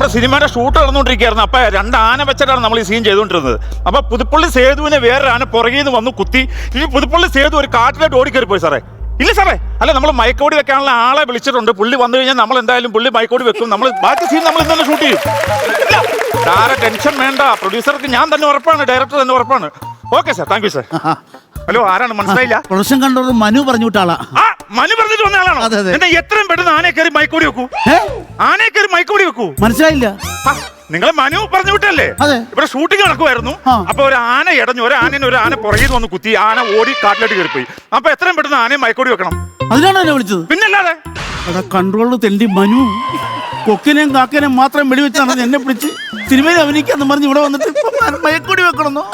നമ്മുടെ സിനിമയുടെ ഷൂട്ട് നടന്നുകൊണ്ടിരിക്കുകയായിരുന്നു. അപ്പോൾ രണ്ട് ആന വെച്ചിട്ടാണ് നമ്മൾ ഈ സീൻ ചെയ്തുകൊണ്ടിരുന്നത്. അപ്പോൾ പുതുപ്പള്ളി സേതുവിനെ വേറൊരു ആന പുറകിൽ നിന്ന് വന്ന് കുത്തി ഈ പുതുപ്പള്ളി സേതു ഒരു കാട്ടിലോട്ട് ഓടിക്കയറി പോയി സാറേ. ഇല്ല സാറേ. അല്ല നമ്മൾ മയക്കോടി വെക്കാനുള്ള ആളെ വിളിച്ചിട്ടുണ്ട്. പുള്ളി വന്നു കഴിഞ്ഞാൽ നമ്മൾ എന്തായാലും പുള്ളി മയക്കോടി വെക്കും. നമ്മൾ ബാക്കി സീൻ നമ്മൾ ഇന്ന് തന്നെ ഷൂട്ട് ചെയ്യും. ഇല്ല, സാറെ ടെൻഷൻ വേണ്ട. പ്രൊഡ്യൂസർക്ക് ഞാൻ തന്നെ ഉറപ്പാണ്. ഡയറക്ടർ തന്നെ ഉറപ്പാണ്. Okay sir thank you sir hello ആരാണ്? മനസ്സിലായില്ല? പ്രൊഡക്ഷൻ കണ്ടത് മനു പറഞ്ഞു വിട്ടാളാ മനു പറഞ്ഞിട്ട് വന്ന ആളാണോ? അതെ, എത്രയും പെട്ടെന്ന് ആനയെ കയറി മൈക്കൂടി വെക്കൂ? ഏ? ആനയെ കയറി മൈക്കൂടി വെക്കൂ? മനസ്സിലായില്ല. ആ, നിങ്ങളെ മനു പറഞ്ഞു വിട്ടല്ലേ? അതെ. ഇവിടെ ഷൂട്ടിംഗ് നടക്കുമായിരുന്നു ആ. അപ്പൊ ഒരു ആന ഇടഞ്ഞു ഒരു ആനേനെ ഒരു ആന പുറകിൽ നിന്ന് വന്ന് കുത്തി ആന ഓടി കാട്ടിലോട്ട് കയറിപ്പോയി. അപ്പൊ എത്രയും പെട്ടെന്ന് ആനയെ മൈക്കൂടി വെക്കണം. അതിനാണോ എന്നെ വിളിച്ചത്? പിന്നല്ലാതെ? എടാ കൺട്രോളിൽ തെണ്ടി മനു. കൊക്കിനെയും കാക്കനെയും മാത്രം വെടിവെച്ചാണ് എന്നെ പിടിച്ച് സിനിമയിൽ അഭിനയിക്കാന്ന് പറഞ്ഞ് ഇവിടെ വന്നിട്ട് ഇപ്പൊ മയക്കൂടി വെക്കണമെന്നോ?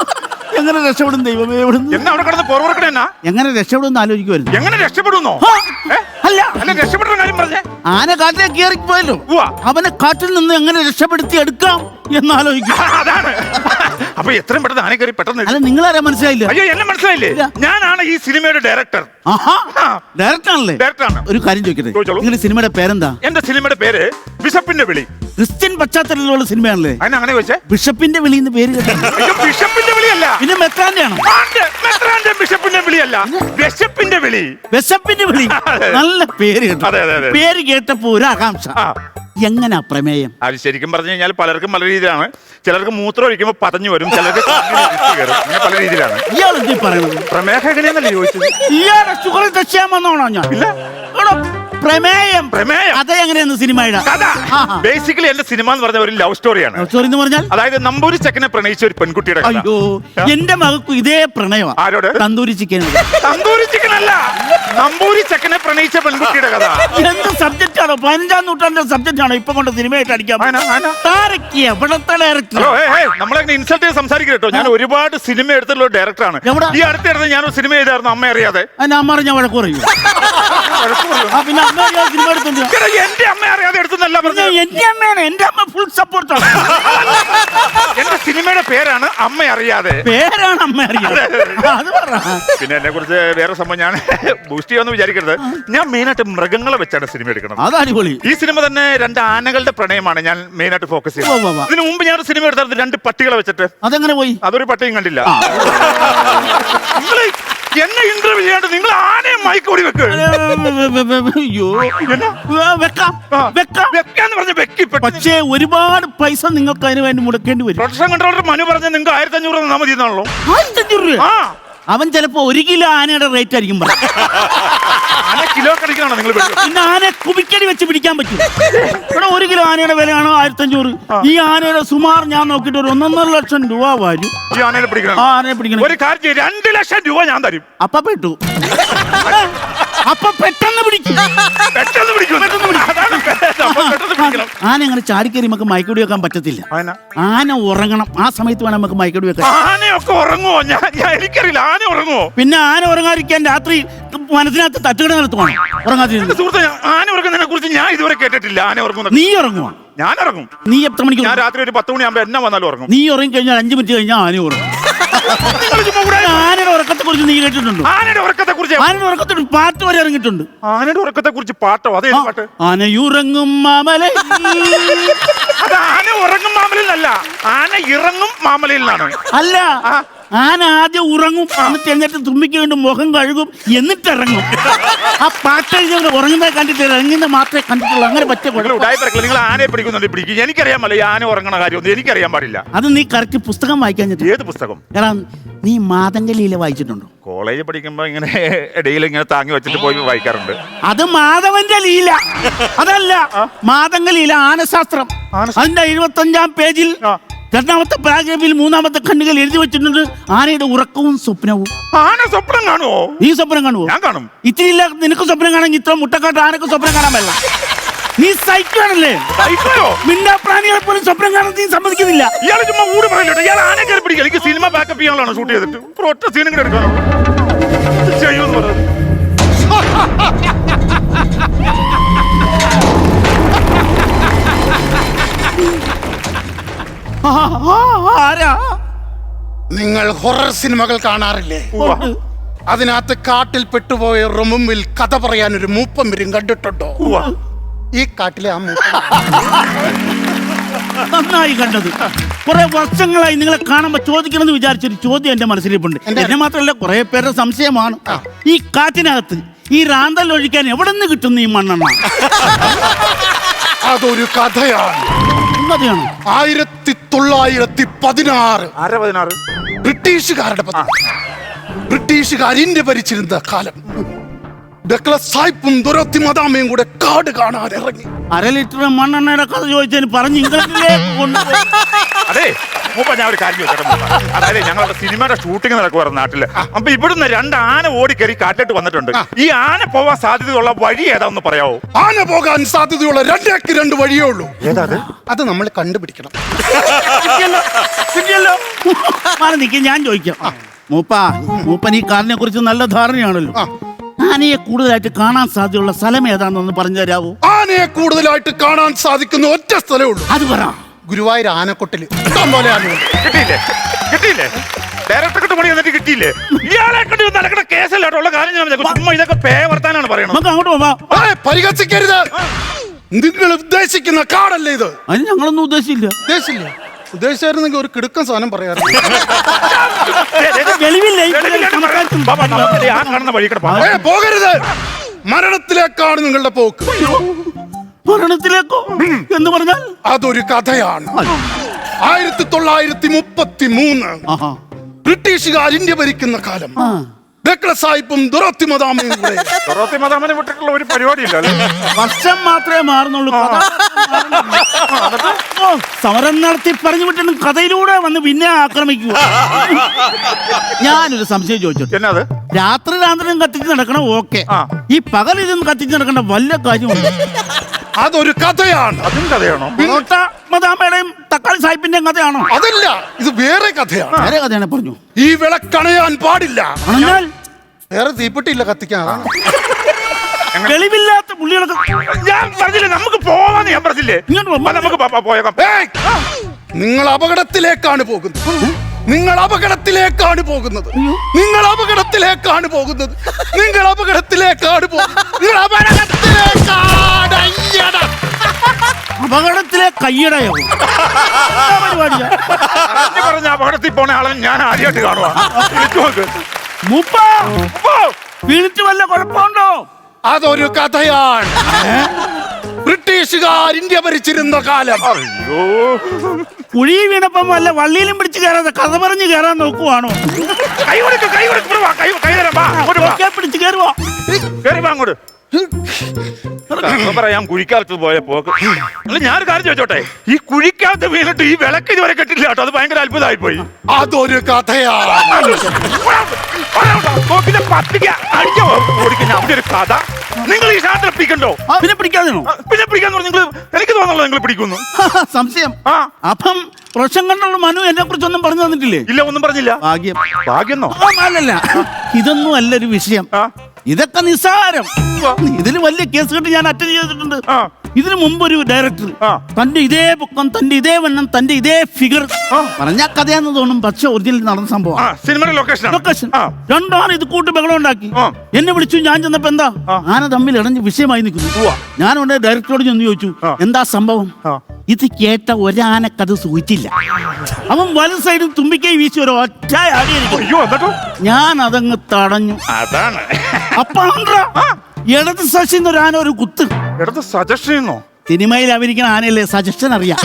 എങ്ങനെ രക്ഷപ്പെടും ദൈവമേ എവിടുന്ന്? എന്നാ അവിടെ കിടന്ന് പുറവർക്കണ എന്നാ? എങ്ങനെ രക്ഷപ്പെടും ആലോചിക്കുമായിരുന്നു എങ്ങനെ രക്ഷപ്പെടുന്നോ ഏ? അല്ല. അല്ല രക്ഷപ്പെടുന്ന കാര്യം പറഞ്ഞേ. ആന കാട്ടിലേക്ക് കയറി പോയല്ലോ ഉവ്വ. അവനെ കാറ്റിൽ നിന്ന് എങ്ങനെ രക്ഷപ്പെടുത്തി എടുക്കാം എന്ന് ആലോചിക്കും. അതാണ്. അപ്പൊ എത്രയും പെട്ടെന്ന് ആന കയറി പെട്ടെന്ന് അല്ല നിങ്ങളാരാ മനസ്സിലായില്ല? അയ്യോ എന്നെ മനസ്സിലായില്ലേ. ഞാനാണ് ഈ സിനിമയുടെ ഡയറക്ടർ. ഡയറക്ടർ ആണല്ലേ ഡയറക്ടറാണ്. ഒരു കാര്യം ചോദിക്കട്ടെ? ചോദിച്ചോളൂ. നിങ്ങളുടെ സിനിമയുടെ പേരെന്താ? എന്റെ സിനിമയുടെ പേര് ബിഷപ്പിന്റെ വിളി. ക്രിസ്ത്യൻ പശ്ചാത്തലത്തിലുള്ള സിനിമയാണല്ലേ? അതിന് അങ്ങനെ വെച്ചേ ബിഷപ്പിന്റെ വിളി എന്ന് പേര് കേട്ടോ അയ്യോ ബിഷപ്പിന്റെ വിളിയല്ല. പിന്നെ മെത്രാന്റെ ആണോ ആണ്ട് മെത്രാന്റെ ബിഷപ്പിന്റെ വിളിയല്ല. ബിഷപ്പിന്റെ വിളി. വിശപ്പിന്റെ വിളി. അതെ. നല്ല പേര് കേട്ടോ. അതെ, അതെ, അതെ. പേര് കേട്ടപ്പോ ഒരു ആകാംക്ഷ. ആ. എങ്ങനാ പ്രമേയം? അത് ശരിക്കും പറഞ്ഞു കഴിഞ്ഞാൽ പലർക്കും പല രീതിയിലാണ്. ചിലർക്ക് മൂത്രം ഒഴിക്കുമ്പോൾ പതഞ്ഞു വരും ചിലർക്ക് കയറും. അങ്ങനെ പല രീതിയിലാണ്. ഇയാൾ എന്ത് പറയണത്? പ്രമേഹ എങ്ങനെയാന്നല്ലേ ചോദിച്ചത്? ഷുഗർ ടെസ്റ്റ് ചെയ്യാൻ വന്നോണോ ഞാൻ. എടോ, പ്രമേയം. പ്രമേയം. കഥ എങ്ങനെയാണ് സിനിമയുടെ കഥ. ബേസിക്കലി എന്റെ സിനിമ എന്ന് പറഞ്ഞ ഒരു ലവ് സ്റ്റോറിയാണ് സോറി എന്ന് പറഞ്ഞാൽ? അതായത് നമ്പൂരി ചെക്കനെ പ്രണയിച്ച ഒരു പെൺകുട്ടിയുടെ കഥ. അയ്യോ എന്റെ മകൾക്ക് ഇതേ പ്രണയമാ. ആരോട്? തന്തൂരി ചിക്കൻ തന്തൂരി ചിക്കൻ അല്ല നമ്പൂരി ചെക്കനെ പ്രണയിച്ച പെൺകുട്ടിയുടെ കഥ. എന്ത് സബ്ജക്റ്റ് ആണോ? പതിനഞ്ചാം നൂറ്റാണ്ടിന്റെ സബ്ജക്റ്റ് ആണോ ഇപ്പൊ കൊണ്ട് സിനിമയായിട്ട് അടിക്കാൻ ആന, ആന. ഹലോ ഏ നമ്മളങ്ങനെ ഇൻസൾട്ട് ചെയ്ത് സംസാരിക്കരുത് കേട്ടോ. ഞാൻ ഒരുപാട് സിനിമ എടുത്തിട്ടുള്ള ഡയറക്ടറാണ് എവിടെ? ഈ അടുത്തിടത്ത് ഞാനൊരു സിനിമ ചെയ്തായിരുന്നു അമ്മ അറിയാതെ. അമ്മ അറിഞ്ഞ വഴക്ക് പറയൂ. ആ പിന്നെ അമ്മ അറിയാതെ സിനിമ എടുത്തോണ്ട് വാ. എടാ, എന്റെ അമ്മ അറിയാതെ എടുത്തെന്നല്ല പറഞ്ഞത്. എന്റെ അമ്മയാണ് എന്റെ അമ്മ ഫുൾ സപ്പോർട്ടാണ് എന്റെ സിനിമയുടെ പേരാണ് അമ്മ അറിയാതെ. പേരാണ് അമ്മ അറിയാതെ. ആ, അത് പറ. പിന്നെ എന്നെ കുറിച്ച് വേറെ സംഭവം ഞാൻ ബൂസ്റ്റ് ചെയ്യാന്ന് വിചാരിക്കരുത്. ഞാൻ മെയിനായിട്ട് മൃഗങ്ങളെ വെച്ചാണ് സിനിമ എടുക്കുന്നത്. അത് അടിപൊളി. ഈ സിനിമ തന്നെ രണ്ട് ആനകളുടെ പ്രണയമാണ് ഞാൻ മെയിൻ ആയിട്ട് ഫോക്കസ് ഉവ്വ് ഉവ്വ് ചെയ്യുന്നത്. ഇതിനു മുമ്പ് ഞാൻ ഒരു സിനിമ എടുത്തായിരുന്നു രണ്ട് പട്ടികളെ വെച്ചിട്ട്. അതെങ്ങനെ പോയി? അതൊരു പട്ടിയും കണ്ടില്ല. എന്നെ ഇന്റർവ്യൂ ചെയ്യാണ്ട് നിങ്ങൾ ആനയും മയക്കോടി വെക്കുക അയ്യോ. വേ- വെക്കാം ആ. വെക്കാം. വെക്കാന്ന് പറഞ്ഞ വെക്കി പക്ഷേ ഒരുപാട് പൈസ നിങ്ങൾക്ക് അതിന് വേണ്ടി മുടക്കേണ്ടി വരും. പ്രൊഡക്ഷൻ കൺട്രോളർ മനു പറഞ്ഞ നിങ്ങൾക്ക് ആയിരത്തി അഞ്ഞൂറ് തന്നാൽ മതി എന്നാണല്ലോ. ആയിരത്തഞ്ഞൂറ് രൂപ? ആ. അവൻ ചിലപ്പോ ഒരു കിലോ ആനയുടെ റേറ്റ് ആയിരിക്കും പറയാം. ആന കിലോ കടിക്കണോ നിങ്ങൾ പിന്നെ ആനയെ കുമിക്കടി വെച്ച് പിടിക്കാൻ പറ്റും. ഇവിടെ ഒരു കിലോ ആനയുടെ വിലയാണോ ആയിരത്തഞ്ഞൂറ്. ഈ ആനയുടെ സുമാർ ഞാൻ നോക്കിയിട്ട് ഒരു ഒന്നൊന്നര ലക്ഷം രൂപ വരും. ഈ ആനയെ പിടിക്കണം. ആ ആനയെ പിടിക്കണം. ഒരു കാര്യം ചെയ്യ്, രണ്ട് ലക്ഷം രൂപ ഞാൻ തരും. അപ്പ പെട്ടു. അപ്പൊ പെട്ടെന്ന് പിടിക്കും. പെട്ടെന്ന് പിടിക്കും അതാണ് അപ്പൊ പെട്ടെന്ന് പിടിക്കണം ആന അങ്ങനെ ചാടിക്കറി നമുക്ക് മയക്കടി വെക്കാൻ പറ്റത്തില്ല. ആന. ഉറങ്ങണം. ആ സമയത്ത് വേണം നമുക്ക് മയക്കടി വെക്കാൻ. ആനയൊക്കെ ഉറങ്ങുമോ എനിക്കറിയില്ല. ആന ഉറങ്ങുമോ പിന്നെ ആന ഉറങ്ങാതിരിക്കാൻ രാത്രി മനസ്സിനകത്ത് തട്ടുകട നടത്തുവാണ് ഉറങ്ങാതിരുന്നത് സുഹൃത്തെ ആന ഉറങ്ങുന്നതിനെ കുറിച്ച് ഞാൻ ഇതുവരെ കേട്ടിട്ടില്ല. ആന ഉറങ്ങുന്നത്. നീ ഉറങ്ങുവാ. ഞാൻ ഉറങ്ങും. നീ എത്ര മണിക്ക് ഞാൻ രാത്രി ഒരു പത്ത് മണിയാകുമ്പോ എന്നെ വന്നാലും ഉറങ്ങും. നീ ഉറങ്ങി കഴിഞ്ഞാൽ അഞ്ചു മിനിറ്റ് കഴിഞ്ഞാൽ ആന ഉറങ്ങും. ആനയുടെ ഉറക്കത്തെ കുറിച്ച് നീ കേട്ടിട്ടുണ്ടോ? ആനയുടെ ഉറക്കത്തെ കുറിച്ച് ആനയുടെ ഉറക്കത്തിൽ പാട്ട് വരെ ഇറങ്ങിയിട്ടുണ്ട്. ആനയുടെ ഉറക്കത്തെ കുറിച്ച് പാട്ടോ? അതേ പാട്ട്? ആനയുറങ്ങും മാമല അത് ആന ഉറങ്ങും മാമലയിലല്ല ആന ഇറങ്ങും മാമലയിൽ നിന്നാണ്. അല്ല ആന ആദ്യം ഉറങ്ങും എന്നിട്ട് എന്നിട്ട് തുമ്പിക്ക് വേണ്ടി മുഖം കഴുകും എന്നിട്ട് ഇറങ്ങും ആ പാട്ട് എഴുതിയവർ ഉറങ്ങുന്നത് കണ്ടിട്ട് ഇറങ്ങുന്ന മാത്രമേ കണ്ടിട്ടുള്ളൂ. അങ്ങനെ പറ്റിയ കുഴപ്പം. നിങ്ങൾ ആനയെ പിടിക്കുന്നുണ്ട് പിടിക്കും. എനിക്കറിയാമല്ല ഈ ആന ഉറങ്ങണ കാര്യമൊന്നും എനിക്കറിയാൻ പാടില്ല. അത് നീ കറക്റ്റ് പുസ്തകം വായിക്കാൻ ഏത് പുസ്തകം? എടാ നീ മാതങ്കലീല വായിച്ചിട്ടുണ്ടോ? കോളേജിൽ പഠിക്കുമ്പോ ഇങ്ങനെ ഇടയിൽ ഇങ്ങനെ താങ്ങി വെച്ചിട്ട് പോയി വായിക്കാറുണ്ട്. അത് മാധവന്റെ ലീല. അതല്ല മാതങ്കലീല ആനശാസ്ത്രം. അതിന്റെ അതിന്റെ എഴുപത്തഞ്ചാം പേജിൽ. രണ്ടാമത്തെ പാരഗ്രാഫിൽ മൂന്നാമത്തെ ഖണ്ഡികൾ എഴുതി വെച്ചിട്ടുണ്ട്. ആനയുടെ ഉറക്കവും സ്വപ്നവും. ആന സ്വപ്നം കാണുമോ നീ സ്വപ്നം കാണുമോ ഞാൻ കാണും. ഇത്തിരി ഇല്ല നിനക്ക് സ്വപ്നം കാണാൻ ഇത്ര മുട്ടക്കാട്ട് ആനക്ക് സ്വപ്നം കാണാൻ പറ്റില്ല നീ സൈക്കാണല്ലേ മിണ്ടാ പ്രാണികളെ പോലും സ്വപ്നം കാണാൻ നീ സമ്മതിക്കുന്നില്ല. ഇയാൾ ചുമ്മാ ഊട് പറയല്ലോ ഇയാൾ ആനെ കയറി പിടിക്കുക എനിക്ക് സിനിമ ബാക്കപ്പ് ചെയ്യാനുള്ളതാണ് ഷൂട്ട് ചെയ്തിട്ട്. ഒറ്റ സീനും കൂടെ എടുക്കാനോ? ചെയ്യുമെന്ന് പറയുന്നത്. ആരാ? നിങ്ങൾ ഹൊറർ സിനിമകൾ കാണാറില്ലേ. അതിനകത്ത് കാട്ടിൽ പെട്ടുപോയ റൊമുമ്പിൽ കഥ പറയാൻ ഒരു മൂപ്പം വരും കണ്ടിട്ടുണ്ടോ? ഈ കാട്ടിലെ ആ നന്നായി കണ്ടത്. കുറെ വർഷങ്ങളായി നിങ്ങളെ കാണുമ്പോ ചോദിക്കണമെന്ന് വിചാരിച്ചൊരു ചോദ്യം എന്റെ മനസ്സിലിപ്പുണ്ട്. എന്നെ മാത്രമല്ല കുറെ പേരുടെ സംശയമാണ്. ഈ കാറ്റിനകത്ത് ഈ റാന്തൽ ഒഴിക്കാൻ എവിടെ നിന്ന് കിട്ടുന്നു ഈ മണ്ണെണ്ണ? അതൊരു കഥയാണ്. ഉള്ളതെയാണോ ആയിരത്തി തൊള്ളായിരത്തി പതിനാറ്. ആരാ പതിനാറ്? ബ്രിട്ടീഷുകാരുടെ ബ്രിട്ടീഷുകാരിന്റെ ബ്രിട്ടീഷുകാർ ഇന്ത്യ ഭരിച്ചിരുന്ന കാലം. സായിപ്പും ദുരത്തി മദാമയും കൂടെ കാട് കാണാൻ ഇറങ്ങി. അര ലിറ്റർ മണ്ണെണ്ണയുടെ കഥ ചോദിച്ചതിന് പറഞ്ഞ് ഇംഗ്ലണ്ടിലേക്ക് കൊണ്ടുപോയി. അതെ മൂപ്പ ഞാൻ ഒരു കാര്യം മൂപ്പ. അതായത് ഞങ്ങളുടെ സിനിമയുടെ ഷൂട്ടിംഗ് നടക്കുവായിരുന്നു നാട്ടിൽ. അപ്പൊ ഇവിടുന്ന് രണ്ട് ആന ഓടിക്കറി കാട്ടിട്ട് വന്നിട്ടുണ്ട്. ഈ ആന പോവാൻ സാധ്യതയുള്ള വഴി ഏതാന്ന് പറയാവോ? ആന പോകാൻ സാധ്യതയുള്ള രണ്ടേക്ക് രണ്ട് വഴിയേ ഉള്ളൂ. അത് നമ്മൾ കണ്ടുപിടിക്കണം. കിട്ടിയല്ലോ കിട്ടിയല്ലോ. മാറി നിൽക്കും ഞാൻ ചോദിക്കാം. മൂപ്പ മൂപ്പൻ ഈ കാറിനെ കുറിച്ച് നല്ല ധാരണയാണല്ലോ. ആ. ആനയെ കൂടുതലായിട്ട് കാണാൻ സാധ്യതയുള്ള സ്ഥലം ഏതാണെന്നൊന്ന് പറഞ്ഞു തരാവോ? ആനയെ കൂടുതലായിട്ട് കാണാൻ സാധിക്കുന്ന ഒറ്റ സ്ഥലമേ ഉള്ളൂ. അത് പറ. ഗുരുവായൂർ ആനക്കൊട്ടിൽ. ഇഷ്ടം പോലെ ആനയുണ്ട്. കിട്ടിയില്ലേ? കിട്ടിയില്ലേ? ഡയറക്ടർ കിട്ട് പണി വന്നിട്ട് കിട്ടിയില്ലേ? ഇയാളെ കണ്ടി നടക്കുന്ന കേസല്ലായിട്ടുള്ള കാര്യം ഞാൻ വിചാരിക്കും. ചുമ്മാ ഇതൊക്കെ പേ വർത്താനാണ് പറയണത്. നമുക്ക് അങ്ങോട്ട് പോവാം. ഏയ്, പരിഹസിക്കരുത്. നിങ്ങൾ ഉദ്ദേശിക്കുന്ന കാടല്ലേ ഇത്? അതിന് ഞങ്ങളൊന്നും ഉദ്ദേശിച്ചില്ല. ഉദ്ദേശില്ല ഉദ്ദേശിച്ചായിരുന്നെങ്കിൽ ഒരു കിടുക്കൻ സാധനം പറയാറുണ്ട് ആ കാണുന്ന വഴി പോകരുത്. മരണത്തിലേക്കാണ് നിങ്ങളുടെ പോക്ക്. മരണത്തിലേക്കോ? എന്ന് പറഞ്ഞാൽ? അതൊരു കഥയാണ്. ആയിരത്തി തൊള്ളായിരത്തി മുപ്പത്തി മൂന്ന് ബ്രിട്ടീഷുകാർ ഇന്ത്യ ഭരിക്കുന്ന കാലം. സാഹിബും ദുറത്തി മദാമയും കൂടെ ദൊറോത്തി മദാമനെ വിട്ടിട്ടുള്ള ഒരു പരിപാടിയില്ല വർഷം മാത്രമേ മാറുന്നുള്ളൂ. കഥ സമരം നടത്തി പറഞ്ഞു വിട്ടിട്ടും കഥയിലൂടെ വന്ന് പിന്നെ ആക്രമിക്കുക. ഞാനൊരു സംശയം ചോദിച്ചു എന്നാ രാത്രി രാത്രിയും കത്തിച്ച് നടക്കണം ഓക്കെ. ആ. ഈ പകൽ ഇതും കത്തിച്ച് നടക്കേണ്ട വല്ല കാര്യമുണ്ട് അതൊരു കഥയാണ്. അതും കഥയാണോ? പൊറോട്ട മദാമയുടെയും തക്കാളി സാഹിബിന്റെയും കഥയാണോ? അതല്ല ഇത് വേറെ കഥയാണ്. വേറെ കഥയാണ് പറഞ്ഞു. ഈ വിളക്കണയാൻ പാടില്ല. ആണെങ്കിൽ വേറെ തീപ്പെട്ടില്ല കത്തിക്കാൻ. അതാണ് വെളിവില്ലാത്ത പുള്ളികളൊക്കെ ഞാൻ പറഞ്ഞില്ലേ നമുക്ക് പോവാന്ന് ഞാൻ പറഞ്ഞില്ലേ? ഇങ്ങോട്ട് വാ. നമുക്ക് പോ- പോ- പോയേക്കാം. ഏയ്! നിങ്ങൾ അപകടത്തിലേക്കാണ് പോകുന്നത്. നിങ്ങൾ അപകടത്തിലേക്കാണ് പോകുന്നത്. നിങ്ങൾ അപകടത്തിലേക്കാണ് പോകുന്നത്. നിങ്ങൾ അപകടത്തിലേക്കാണ് പോകുന്നത്. നിങ്ങൾ അപകടത്തിലേക്കാണ് അയ്യടാ. അപകടത്തിലെ കയ്യടയോ? പറഞ്ഞ അപകടത്തിൽ പോണ ആളെ ഞാൻ ആദ്യമായിട്ട് കാണുവാണ് വല്ല കുഴപ്പമുണ്ടോ? അതൊരു കഥയാണ്. ബ്രിട്ടീഷുകാർ ഇന്ത്യ ഭരിച്ചിരുന്ന കാലം. അയ്യോ. കുഴി വീണപ്പം വല്ല വള്ളിയിലും പിടിച്ച് കയറാതെ കഥ പറഞ്ഞ് കയറാൻ നോക്കുവാണോ? കൈ കൊടുക്ക് കൈ കൊടുക്ക്. കൈ കൈ തരാം പിടിച്ച് കയറുവാ? കയറി അങ്ങോട്ട്. പറയാം കുഴിക്കാലത്ത് പോയ പോക്ക്. അല്ല ഞാനൊരു കാര്യം ചോദിച്ചോട്ടെ? ഈ കുഴിക്കാലത്ത് വീണിട്ട് ഈ വിളക്ക് ഇതുവരെ കെട്ടില്ല കേട്ടോ. അത് ഭയങ്കര അത്ഭുതമായി പോയി അതൊരു കഥയാണ് പത്തിക്ക പത്തിക അടിച്ചോ ഓടിക്കുന്ന അവിടെ ഒരു കഥ. നിങ്ങൾ ഈ ഷാട്ടിൽ പിടിക്കണ്ടോ? പിന്നെ പിടിക്കാതെയോ പിന്നെ പിടിക്കാന്ന് പറഞ്ഞു നിങ്ങൾ എനിക്ക് തോന്നുന്നുള്ളത് നിങ്ങൾ പിടിക്കുന്നു സംശയം. അപ്പം പ്രശ്നം കണ്ടുള്ള മനു എന്നെ കുറിച്ചൊന്നും പറഞ്ഞു തന്നിട്ടില്ലേ? ഇല്ല ഒന്നും പറഞ്ഞില്ല. ഭാഗ്യം. ഭാഗ്യം അല്ലല്ല. ഇതൊന്നും അല്ലൊരു വിഷയം. ഇതൊക്കെ നിസ്സാരം. ഇതിന് വലിയ കേസ് കെട്ട് ഞാൻ അറ്റൻഡ് ചെയ്തിട്ടുണ്ട്. ഇതിനു മുമ്പ് ഒരു ഡയറക്ടർ. തന്റെ ഇതേ പൊക്കം തന്റെ ഇതേ വണ്ണം തന്റെ ഇതേ ഫിഗർ പറഞ്ഞ കഥയാന്ന് തോന്നും. പക്ഷെ ഒറിജിനൽ നടന്ന സംഭവം സിനിമയുടെ ലൊക്കേഷൻ ലൊക്കേഷൻ രണ്ടാണ് ഇത് കൂട്ടി ബഹളം ഉണ്ടാക്കി എന്നെ വിളിച്ചു ഞാൻ ചെന്നപ്പോ എന്താ. ആന തമ്മിൽ ഇടഞ്ഞ് വിഷയമായി നിൽക്കുന്നു. ഞാൻ ഉടനെ ഡയറക്ടറോട് ചെന്ന് ചോദിച്ചു എന്താ സംഭവം? ഇത് കേട്ട ഒരാനക്കത് സൂചിച്ചില്ല. അവൻ വലു സൈഡിൽ തുമ്പിക്കൈ വീശി ഒരു ഒറ്റ ഞാൻ അതങ്ങ് തടഞ്ഞു. അതാണ്. അപ്പൊ ആണ്ട്രാ, ഇടത് സജഷൻ ഒരു ആന ഒരു കുത്ത്. എടുത്ത് സജഷൻ ചെയ്യുന്നോ സിനിമയിൽ അഭിനയിക്കുന്ന ആനയല്ലേ? സജഷൻ അറിയാം.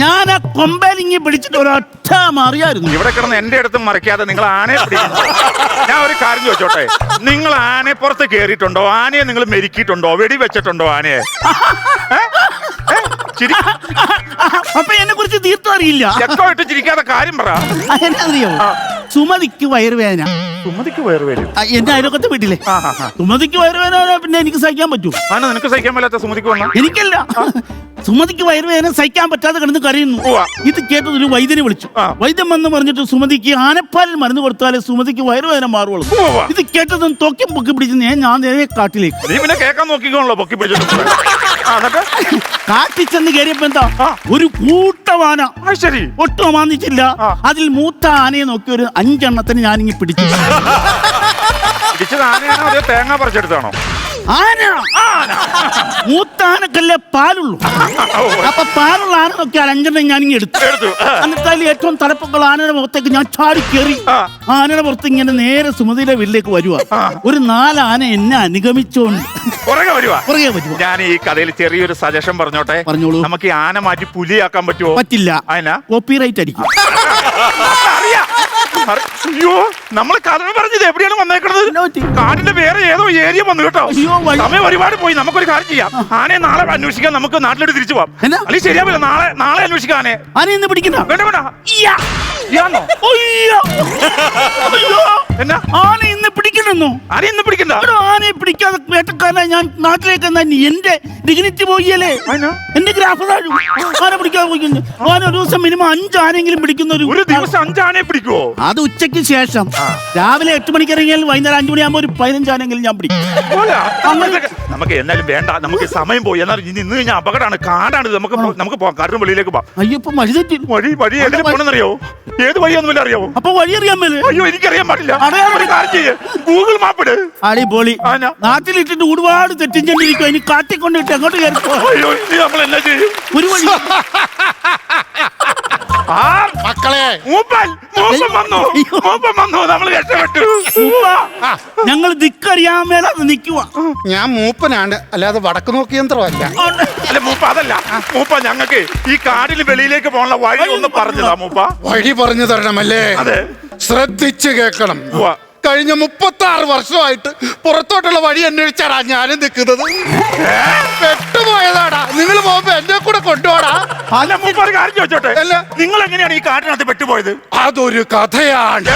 ഞാൻ ആ കൊമ്പലിങ്ങി പിടിച്ചിട്ട് ഒരൊറ്റ മാറിയായിരുന്നു. ഇവിടെ കിടന്ന് എന്റെ അടുത്ത് മറിക്കാതെ നിങ്ങൾ ആനയെ പിടിക്കുന്നു ഞാൻ ഒരു കാര്യം ചോദിച്ചോട്ടെ? നിങ്ങൾ ആനയെ പുറത്ത് കയറിയിട്ടുണ്ടോ ആനയെ നിങ്ങൾ മെരുക്കിയിട്ടുണ്ടോ? വെടിവെച്ചിട്ടുണ്ടോ ആനയെ? ഏ? ചിരി അപ്പൊ എന്നെ കുറിച്ച് തീർത്തും അറിയില്ല. ചിരിക്കാതെ കാര്യം പറ. എന്നാ അറിയോ സുമതിക്ക് വയറുവേദന. സുമതിക്ക് വയറുവേദന. എന്റെ അയലൊക്കത്തെ വീട്ടിലെ. സുമതിക്ക് വയറുവേദന പിന്നെ എനിക്ക് സഹിക്കാൻ പറ്റൂ. ആന നിനക്ക് സഹിക്കാൻ പറ്റാത്ത സുമതിക്ക് വന്ന? എനിക്കല്ല. സുമതിക്ക് വയറുവേദന സഹിക്കാൻ പറ്റാതെ കിടന്ന് കരയുന്നു. ഇത് കേട്ടത് ഒരു വൈദ്യനെ വിളിച്ചു. വൈദ്യം വന്ന് പറഞ്ഞിട്ട് സുമതിക്ക് ആനപ്പാലിൽ മരുന്ന് കൊടുത്താലേ സുമതിക്ക് വയറുവേദന മാറുള്ളൂ. ഇത് കേട്ടതും തൊക്കി പൊക്കി പിടിച്ച് ഞാൻ നേരെ കാട്ടിലേക്ക്. കാട്ടിൽ ചെന്ന് കയറിയപ്പോ എന്താ. ഒരു കൂട്ടമാന ശരി. ഒട്ടും അമാന്തിച്ചില്ല. ആ. അതിൽ മൂത്ത ആനയെ നോക്കി ഒരു അഞ്ചെണ്ണത്തിന് ഞാനിങ്ങി പിടിച്ചു. പിടിച്ചത് ആനയാണോ അതോ തേങ്ങ പറിച്ചെടുത്താണോ ആന മൂത്താനക്കല്ലേ പാലുള്ളൂ. അപ്പൊ പാലുള്ള ആന നോക്കിയാൽ അഞ്ചെണ്ണം ഞാൻ ഇങ്ങനെ എടുത്തു. എന്നിട്ട് അതിൽ ഏറ്റവും തലപ്പൊക്കൾ ആനയുടെ മുഖത്തേക്ക് ഞാൻ ചാടി കയറി. ആനയുടെ പുറത്ത് ഇങ്ങനെ നേരെ സുമതിയുടെ വീട്ടിലേക്ക് വരുക ഒരു നാലാന എന്നെ അനുഗമിച്ചോണ്ട്. ഞാൻ ഈ കഥയിൽ ചെറിയൊരു സജഷൻ പറഞ്ഞോട്ടെ? പറഞ്ഞോളൂ. നമുക്ക് ഈ ആന മാറ്റി പുലിയാക്കാൻ പറ്റുമോ പറ്റില്ല. അതിനാ കോപ്പിറൈറ്റ് അടിക്കും. അറി- അയ്യോ നമ്മൾ കഥ പറഞ്ഞത് എവിടെയാണ് വന്നേക്കണത്? എന്നാ പറ്റി? കാടിന്റെ വേറെ ഏതോ ഏരിയ വന്നു കേട്ടോ. അയ്യോ, വഴി- സമയം ഒരുപാട് പോയി. നമുക്കൊരു കാര്യം ചെയ്യാം. ആനയെ നാളെ അന്വേഷിക്കാൻ നമുക്ക് നാട്ടിലോട്ട് തിരിച്ചു പോവാം. എന്നാ? അല്ലെങ്കിൽ ശരിയാവില്ല. നാളെ നാളെ അന്വേഷിക്കാനെ ആന ഇന്ന് പിടിക്കുന്ന? വേണ്ട വേണ്ട. ഇയ്യാ. ഇയാന്നോ? അയ്യോ. അയ്യോ. എന്നാ? ആന ഇന്ന് പിടിക്കണമെന്നോ? ആന ഇന്ന് പിടിക്കണ്ട. എടോ, ആനയെ പിടിക്കാതെ വേട്ടക്കാരനെ ഞാൻ നാട്ടിലേക്ക് എന്നാ എന്റെ ഡിഗ്നിറ്റി പോയല്ലേ? എന്റെ ഗ്രാഫ് താഴും ആന പിടിക്കാതെ പോയിക്കുന്നു? ഒരു ദിവസം മിനിമം അഞ്ച് ആനെങ്കിലും പിടിക്കുന്ന ഒരു ദിവസം അഞ്ചാനെ പിടിക്കുവോ? അത് ഉച്ചയ്ക്ക് ശേഷം. രാവിലെ എട്ട് മണിക്ക് ഇറങ്ങിയാൽ വൈകുന്നേരം അഞ്ചു മണിയാകുമ്പോൾ ഒരു പതിനഞ്ചാനെങ്കിലും ഞാൻ പിടിക്കും. നമുക്ക് എന്നാലും വേണ്ട. നമുക്ക് സമയം പോയി. എന്നാൽ ഇനി ഇന്ന് കഴിഞ്ഞാൽ അപകടമാണ്. കാടാണ് നമുക്ക് നമുക്ക് പോകാം. കാടിന് വെളിയിലേക്ക് പോവാം അയ്യോ ഇപ്പൊ വഴി തെറ്റി. വഴി വഴി എങ്ങനെ പോണെന്നറിയോ? ഏത് വഴിയാണെന്നില്ല അറിയാവോ? അപ്പൊ വഴി അറിയാൻ മേലെ. അയ്യോ എനിക്കറിയാൻ പാടില്ല. ഗൂഗിൾ മാപ്പിട് അടിപൊളി. ആന. നാട്ടിലിട്ടിട്ട് ഒരുപാട് തെറ്റും ചെല്ലിരിക്കും ഇനി കാട്ടിക്കൊണ്ടിട്ട് എങ്ങോട്ട് കയറി പോ. അയ്യോ ഇനി നമ്മൾ എന്നാ ചെയ്യും? ഒരു വഴി. മക്കളെ. മൂപ്പൻ മൂപ്പൻ വന്നു. മൂപ്പൻ വന്നു. നമ്മൾ രക്ഷപ്പെട്ടു. ഞങ്ങൾ ദിക്കറിയാൻ മേലെ നിൽക്കുക ഞാൻ മൂപ്പനാണ്. അല്ലാതെ വടക്ക് നോക്കി യന്ത്രമല്ല. അല്ല മൂപ്പ അതല്ല. മൂപ്പ ഞങ്ങൾക്ക് ഈ കാടിന് വെളിയിലേക്ക് പോകാനുള്ള വഴി ഒന്ന് പറഞ്ഞതാ മൂപ്പ. വഴി പറഞ്ഞു തരണമല്ലേ? അതെ. ശ്രദ്ധിച്ചു കേൾക്കണം. കഴിഞ്ഞ മുപ്പത്തി ആറ് വർഷമായിട്ട് പുറത്തോട്ടുള്ള വഴി അന്വേഷിച്ചാടാ ഞാനും നിൽക്കുന്നത്. പെട്ടുപോയതാടാ. നിങ്ങൾ പോകുമ്പോ എന്നെ കൂടെ കൊണ്ടുപോടാ. അല്ല മുമ്പ് ഒരു അല്ല. നിങ്ങൾ എങ്ങനെയാണ് ഈ കാട്ടിനകത്ത് പെട്ടുപോയത്? അതൊരു കഥയാണ്.